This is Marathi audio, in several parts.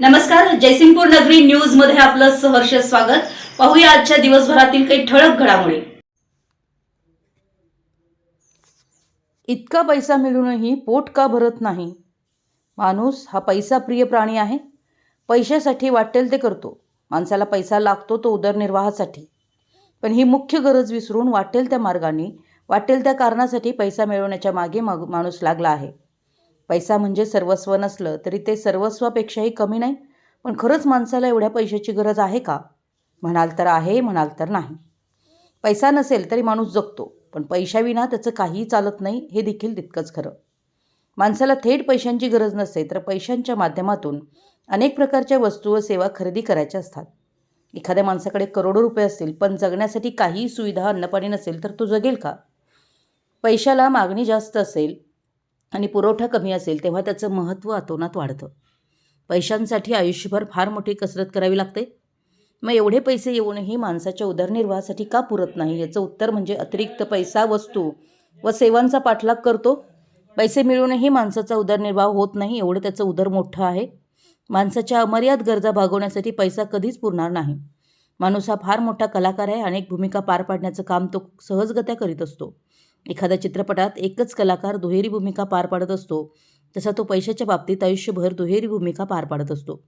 नमस्कार जयसिंगपूर नगरी न्यूजमध्ये आपलं सहर्ष स्वागत. पाहूया आजच्या दिवसभरातील काही ठळक घडामोडी. इतका पैसा मिळूनही पोट का भरत नाही? माणूस हा पैसा प्रिय प्राणी आहे. पैशासाठी वाटेल ते करतो. माणसाला पैसा लागतो तो उदरनिर्वाहासाठी. पण ही मुख्य गरज विसरून वाटेल त्या मार्गाने वाटेल त्या कारणासाठी पैसा मिळवण्याच्या मागे माणूस लागला आहे. पैसा म्हणजे सर्वस्व नसलं तरी ते सर्वस्वापेक्षाही कमी नाही. पण खरंच माणसाला एवढ्या पैशाची गरज आहे का? म्हणाल तर आहे म्हणाल तर नाही. पैसा नसेल तरी माणूस जगतो पण पैशाविना त्याचं काहीही चालत नाही हे देखील तितकंच खरं. माणसाला थेट पैशांची गरज नसते तर पैशांच्या माध्यमातून अनेक प्रकारच्या वस्तू व सेवा खरेदी करायच्या असतात. एखाद्या माणसाकडे करोडो रुपये असतील पण जगण्यासाठी काहीही सुविधा अन्नपाणी नसेल तर तो जगेल का? पैशाला मागणी जास्त असेल आणि पुरवठा कमी असेल तेव्हा त्याचं महत्त्व अतोनात वाढतं. पैशांसाठी आयुष्यभर फार मोठी कसरत करावी लागते. मग एवढे पैसे येऊनही माणसाच्या उदरनिर्वाहासाठी का पुरत नाही? याचं उत्तर म्हणजे अतिरिक्त पैसा वस्तू व सेवांचा पाठलाग करतो. पैसे मिळूनही माणसाचा उदरनिर्वाह होत नाही एवढं त्याचं उदर मोठं आहे. माणसाच्या अमर्याद गरजा भागवण्यासाठी पैसा कधीच पुरणार नाही. माणूस हा फार मोठा कलाकार आहे अनेक भूमिका पार पाडण्याचं काम तो सहजगत्या करीत असतो. एखाद्या चित्रपटात एकच कलाकार दुहेरी भूमिका पार पाडत असतो तसा तो पैशाच्या बाबतीत आयुष्यभर दुहेरी भूमिका पार पाडत असतो.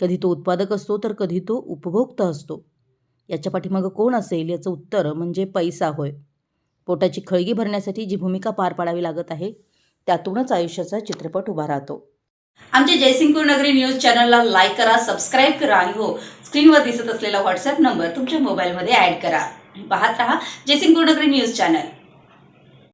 कधी तो उत्पादक असतो तर कधी तो उपभोक्ता असतो. याच्या पाठीमागं कोण असेल याचं उत्तर म्हणजे पैसा होय. पोटाची खळगी भरण्यासाठी जी भूमिका पार पाडावी लागत आहे त्यातूनच आयुष्याचा चित्रपट उभा राहतो. आमच्या जयसिंगपूर नगरी न्यूज चॅनलला लाईक करा सबस्क्राईब करा आणि हो स्क्रीनवर दिसत असलेला व्हॉट्सअप नंबर तुमच्या मोबाईलमध्ये ऍड करा. पाहत रहा जयसिंगपूर नगरी न्यूज चॅनल.